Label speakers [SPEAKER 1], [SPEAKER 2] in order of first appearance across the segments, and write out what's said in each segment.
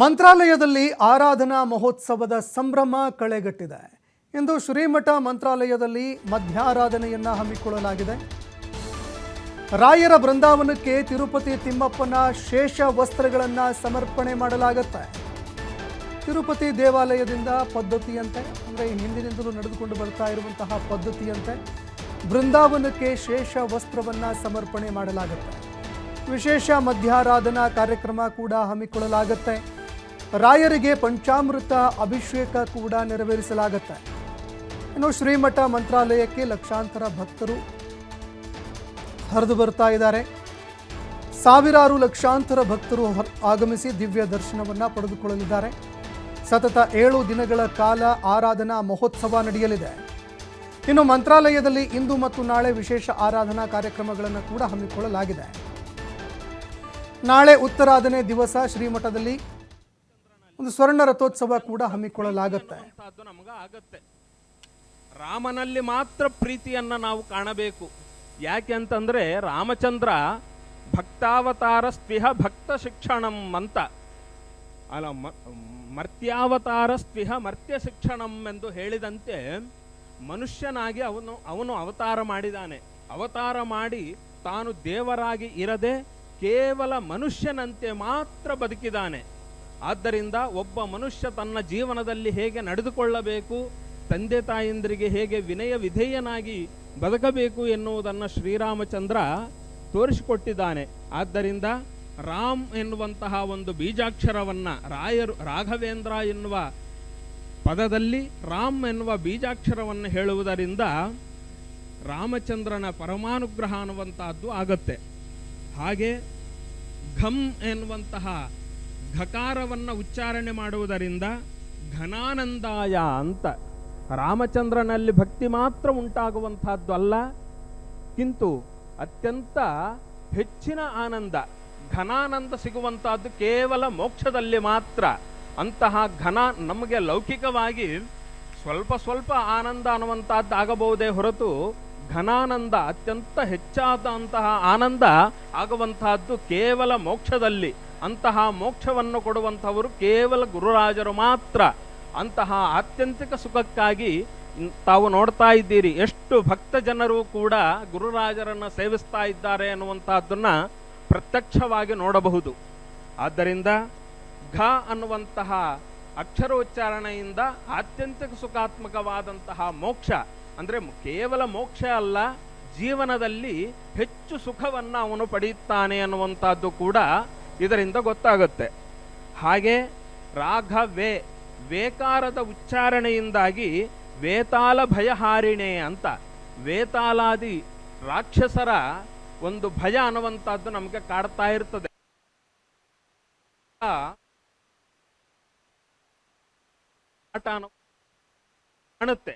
[SPEAKER 1] ಮಂತ್ರಾಲಯದಲ್ಲಿ ಆರಾಧನಾ ಮಹೋತ್ಸವದ ಸಂಭ್ರಮ ಕಳೆಗಟ್ಟಿದೆ. ಇಂದು ಶ್ರೀಮಠ ಮಂತ್ರಾಲಯದಲ್ಲಿ ಮಧ್ಯಾರಾಧನೆಯನ್ನು ಹಮ್ಮಿಕೊಳ್ಳಲಾಗಿದೆ. ರಾಯರ ಬೃಂದಾವನಕ್ಕೆ ತಿರುಪತಿ ತಿಮ್ಮಪ್ಪನ ಶೇಷ ವಸ್ತ್ರಗಳನ್ನು ಸಮರ್ಪಣೆ ಮಾಡಲಾಗುತ್ತೆ. ತಿರುಪತಿ ದೇವಾಲಯದಿಂದ ಪದ್ಧತಿಯಂತೆ, ಅಂದರೆ ಹಿಂದಿನಿಂದಲೂ ನಡೆದುಕೊಂಡು ಬರ್ತಾ ಇರುವಂತಹ ಪದ್ಧತಿಯಂತೆ, ಬೃಂದಾವನಕ್ಕೆ ಶೇಷ ವಸ್ತ್ರವನ್ನು ಸಮರ್ಪಣೆ ಮಾಡಲಾಗುತ್ತೆ. ವಿಶೇಷ ಮಧ್ಯಾರಾಧನಾ ಕಾರ್ಯಕ್ರಮ ಕೂಡ ಹಮ್ಮಿಕೊಳ್ಳಲಾಗುತ್ತೆ. ರಾಯರಿಗೆ ಪಂಚಾಮೃತ ಅಭಿಷೇಕ ಕೂಡ ನೆರವೇರಿಸಲಾಗುತ್ತೆ. ಇನ್ನು ಶ್ರೀಮಠ ಮಂತ್ರಾಲಯಕ್ಕೆ ಲಕ್ಷಾಂತರ ಭಕ್ತರು ಹರಿದು ಬರ್ತಾ ಇದ್ದಾರೆ. ಸಾವಿರಾರು ಲಕ್ಷಾಂತರ ಭಕ್ತರು ಆಗಮಿಸಿ ದಿವ್ಯ ದರ್ಶನವನ್ನು ಪಡೆದುಕೊಳ್ಳಲಿದ್ದಾರೆ. ಸತತ ಏಳು ದಿನಗಳ ಕಾಲ ಆರಾಧನಾ ಮಹೋತ್ಸವ ನಡೆಯಲಿದೆ. ಇನ್ನು ಮಂತ್ರಾಲಯದಲ್ಲಿ ಇಂದು ಮತ್ತು ನಾಳೆ ವಿಶೇಷ ಆರಾಧನಾ ಕಾರ್ಯಕ್ರಮಗಳನ್ನು ಕೂಡ ಹಮ್ಮಿಕೊಳ್ಳಲಾಗಿದೆ. ನಾಳೆ ಉತ್ತರಾಧನೆ ದಿವಸ ಶ್ರೀಮಠದಲ್ಲಿ ಒಂದು ಸ್ವರ್ಣ ರಥೋತ್ಸವ ಕೂಡ ಹಮ್ಮಿಕೊಳ್ಳಲಾಗುತ್ತೆ.
[SPEAKER 2] ಆಗತ್ತೆ. ರಾಮನಲ್ಲಿ ಮಾತ್ರ ಪ್ರೀತಿಯನ್ನ ನಾವು ಕಾಣಬೇಕು. ಯಾಕೆ ಅಂತಂದ್ರೆ ರಾಮಚಂದ್ರ ಭಕ್ತಾವತಾರ ಸ್ವಿಹ ಭಕ್ತ ಶಿಕ್ಷಣಂ ಅಂತ. ಅಲ್ಲ ಮರ್ತ್ಯಾವತಾರ ಸ್ವಿಹ ಮರ್ತ್ಯ ಶಿಕ್ಷಣಂ ಎಂದು ಹೇಳಿದಂತೆ ಮನುಷ್ಯನಾಗಿ ಅವನು ಅವನು ಅವತಾರ ಮಾಡಿದಾನೆ. ಅವತಾರ ಮಾಡಿ ತಾನು ದೇವರಾಗಿ ಇರದೆ ಕೇವಲ ಮನುಷ್ಯನಂತೆ ಮಾತ್ರ ಬದುಕಿದಾನೆ. ಆದ್ದರಿಂದ ಒಬ್ಬ ಮನುಷ್ಯ ತನ್ನ ಜೀವನದಲ್ಲಿ ಹೇಗೆ ನಡೆದುಕೊಳ್ಳಬೇಕು, ತಂದೆ ತಾಯಂದರಿಗೆ ಹೇಗೆ ವಿನಯ ವಿಧೇಯನಾಗಿ ಬದುಕಬೇಕು ಎನ್ನುವುದನ್ನು ಶ್ರೀರಾಮಚಂದ್ರ ತೋರಿಸಿಕೊಟ್ಟಿದ್ದಾನೆ. ಆದ್ದರಿಂದ ರಾಮ್ ಎನ್ನುವಂತಹ ಒಂದು ಬೀಜಾಕ್ಷರವನ್ನು ರಾಯರು, ರಾಘವೇಂದ್ರ ಎನ್ನುವ ಪದದಲ್ಲಿ ರಾಮ್ ಎನ್ನುವ ಬೀಜಾಕ್ಷರವನ್ನು ಹೇಳುವುದರಿಂದ ರಾಮಚಂದ್ರನ ಪರಮಾನುಗ್ರಹ ಅನ್ನುವಂತಹದ್ದು ಆಗತ್ತೆ. ಹಾಗೆ ಘಮ್ ಎನ್ನುವಂತಹ ಘಕಾರವನ್ನು ಉಚ್ಚಾರಣೆ ಮಾಡುವುದರಿಂದ ಘನಾನಂದಾಯ ಅಂತ. ರಾಮಚಂದ್ರನಲ್ಲಿ ಭಕ್ತಿ ಮಾತ್ರ ಉಂಟಾಗುವಂತಹದ್ದು ಅಲ್ಲ. ಕಿಂತು ಅತ್ಯಂತ ಹೆಚ್ಚಿನ ಆನಂದ, ಘನಾನಂದ ಸಿಗುವಂತಹದ್ದು ಕೇವಲ ಮೋಕ್ಷದಲ್ಲಿ ಮಾತ್ರ. ಅಂತಹ ಘನ ನಮಗೆ ಲೌಕಿಕವಾಗಿ ಸ್ವಲ್ಪ ಸ್ವಲ್ಪ ಆನಂದ ಅನ್ನುವಂತಹದ್ದು ಆಗಬಹುದೇ ಹೊರತು ಘನಾನಂದ, ಅತ್ಯಂತ ಹೆಚ್ಚಾದಂತಹ ಆನಂದ ಆಗುವಂತಹದ್ದು ಕೇವಲ ಮೋಕ್ಷದಲ್ಲಿ. ಅಂತಹ ಮೋಕ್ಷವನ್ನು ಕೊಡುವಂಥವರು ಕೇವಲ ಗುರುರಾಜರು ಮಾತ್ರ. ಅಂತಹ ಆತ್ಯಂತಿಕ ಸುಖಕ್ಕಾಗಿ ತಾವು ನೋಡ್ತಾ ಇದ್ದೀರಿ, ಎಷ್ಟು ಭಕ್ತ ಜನರು ಕೂಡ ಗುರುರಾಜರನ್ನು ಸೇವಿಸ್ತಾ ಇದ್ದಾರೆ ಅನ್ನುವಂತಹದ್ದನ್ನ ಪ್ರತ್ಯಕ್ಷವಾಗಿ ನೋಡಬಹುದು. ಆದ್ದರಿಂದ ಘ ಅನ್ನುವಂತಹ ಅಕ್ಷರೋಚ್ಚಾರಣೆಯಿಂದ ಆತ್ಯಂತಿಕ ಸುಖಾತ್ಮಕವಾದಂತಹ ಮೋಕ್ಷ, ಅಂದರೆ ಕೇವಲ ಮೋಕ್ಷ ಅಲ್ಲ, ಜೀವನದಲ್ಲಿ ಹೆಚ್ಚು ಸುಖವನ್ನು ಅವನು ಪಡೆಯುತ್ತಾನೆ ಅನ್ನುವಂಥದ್ದು ಕೂಡ ಇದರಿಂದ ಗೊತ್ತಾಗುತ್ತೆ. ಹಾಗೆ ರಾಘವೇ ವೇಕಾರದ ಉಚ್ಚಾರಣೆಯಿಂದಾಗಿ ವೇತಾಲ ಭಯಹಾರಿಣೆ ಅಂತ. ವೇತಾಲಾದಿ ರಾಕ್ಷಸರ ಒಂದು ಭಯ ಅನ್ನುವಂಥದ್ದು ನಮಗೆ ಕಾಡ್ತಾ ಇರ್ತದೆ. ಕಾಣುತ್ತೆ.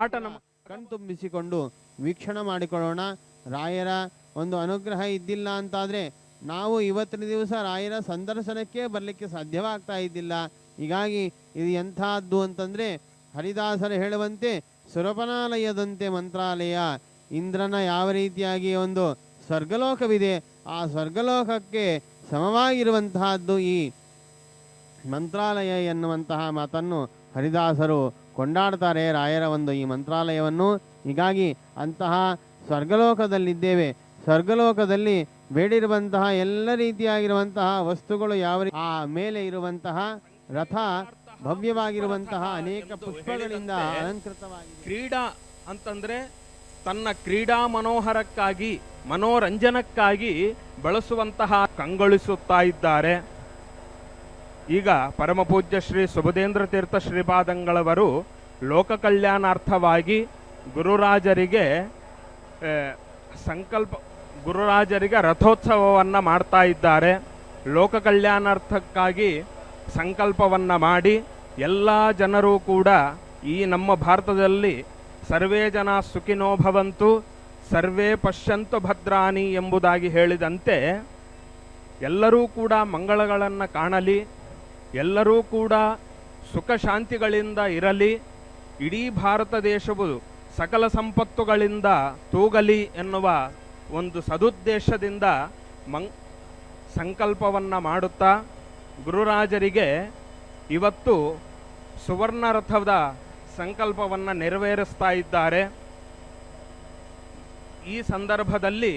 [SPEAKER 2] ಆಟ ನಮ್ಮ
[SPEAKER 3] ಕಣ್ತುಂಬಿಸಿಕೊಂಡು ವೀಕ್ಷಣೆ ಮಾಡಿಕೊಳ್ಳೋಣ. ರಾಯರ ಒಂದು ಅನುಗ್ರಹ ಇದ್ದಿಲ್ಲ ಅಂತಾದರೆ ನಾವು ಇವತ್ತಿನ ದಿವಸ ರಾಯರ ಸಂದರ್ಶನಕ್ಕೆ ಬರಲಿಕ್ಕೆ ಸಾಧ್ಯವಾಗ್ತಾ ಇದ್ದಿಲ್ಲ. ಹೀಗಾಗಿ ಇದು ಎಂಥದ್ದು ಅಂತಂದರೆ ಹರಿದಾಸರು ಹೇಳುವಂತೆ ಸುರಪನಾಲಯದಂತೆ ಮಂತ್ರಾಲಯ. ಇಂದ್ರನ ಯಾವ ರೀತಿಯಾಗಿ ಒಂದು ಸ್ವರ್ಗಲೋಕವಿದೆ, ಆ ಸ್ವರ್ಗಲೋಕಕ್ಕೆ ಸಮವಾಗಿರುವಂತಹದ್ದು ಈ ಮಂತ್ರಾಲಯ ಎನ್ನುವಂತಹ ಮಾತನ್ನು ಹರಿದಾಸರು ಕೊಂಡಾಡ್ತಾರೆ ರಾಯರ ಒಂದು ಈ ಮಂತ್ರಾಲಯವನ್ನು. ಹೀಗಾಗಿ ಅಂತಹ ಸ್ವರ್ಗಲೋಕದಲ್ಲಿದ್ದೇವೆ. ಸ್ವರ್ಗಲೋಕದಲ್ಲಿ ಬೇಡಿರುವಂತಹ ಎಲ್ಲ ರೀತಿಯಾಗಿರುವಂತಹ ವಸ್ತುಗಳು ಯಾವ ಆ ಮೇಲೆ ಇರುವಂತಹ ರಥ ಭವ್ಯವಾಗಿರುವಂತಹ ಅನೇಕ ಪುಷ್ಪಗಳಿಂದ ಅಲಂಕೃತವಾಗಿ
[SPEAKER 2] ಕ್ರೀಡಾ ಅಂತಂದ್ರೆ ತನ್ನ ಕ್ರೀಡಾ ಮನೋಹರಕ್ಕಾಗಿ ಮನೋರಂಜನಕ್ಕಾಗಿ ಬಳಸುವಂತಹ ಕಂಗೊಳಿಸುತ್ತಾ ಇದ್ದಾರೆ. ಈಗ ಪರಮಪೂಜ್ಯ ಶ್ರೀ ಸುಭದೇಂದ್ರ ತೀರ್ಥ ಶ್ರೀಪಾದಂಗಳವರು ಲೋಕ ಕಲ್ಯಾಣಾರ್ಥವಾಗಿ ಗುರುರಾಜರಿಗೆ ಸಂಕಲ್ಪ ಗುರುರಾಜರಿಗೆ ರಥೋತ್ಸವವನ್ನು ಮಾಡ್ತಾ ಇದ್ದಾರೆ. ಲೋಕ ಕಲ್ಯಾಣಾರ್ಥಕ್ಕಾಗಿ ಸಂಕಲ್ಪವನ್ನು ಮಾಡಿ ಎಲ್ಲ ಜನರು ಕೂಡ ಈ ನಮ್ಮ ಭಾರತದಲ್ಲಿ ಸರ್ವೇ ಜನ ಸುಖಿನೋ ಭವಂತು, ಸರ್ವೇ ಪಶ್ಯಂತು ಭದ್ರಾನಿ ಎಂಬುದಾಗಿ ಹೇಳಿದಂತೆ ಎಲ್ಲರೂ ಕೂಡ ಮಂಗಳಗಳನ್ನು ಕಾಣಲಿ, ಎಲ್ಲರೂ ಕೂಡ ಸುಖ ಶಾಂತಿಗಳಿಂದ ಇರಲಿ, ಇಡೀ ಭಾರತ ದೇಶವು ಸಕಲ ಸಂಪತ್ತುಗಳಿಂದ ತೂಗಲಿ ಎನ್ನುವ ಒಂದು ಸದುದ್ದೇಶದಿಂದ ಮಂ ಸಂಕಲ್ಪವನ್ನು ಮಾಡುತ್ತಾ ಗುರುರಾಜರಿಗೆ ಇವತ್ತು ಸುವರ್ಣರಥದ ಸಂಕಲ್ಪವನ್ನು ನೆರವೇರಿಸ್ತಾ ಇದ್ದಾರೆ. ಈ ಸಂದರ್ಭದಲ್ಲಿ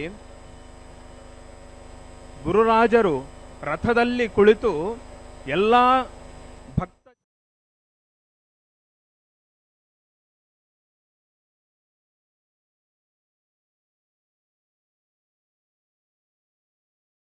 [SPEAKER 2] ಗುರುರಾಜರು ರಥದಲ್ಲಿ ಕುಳಿತು ಎಲ್ಲ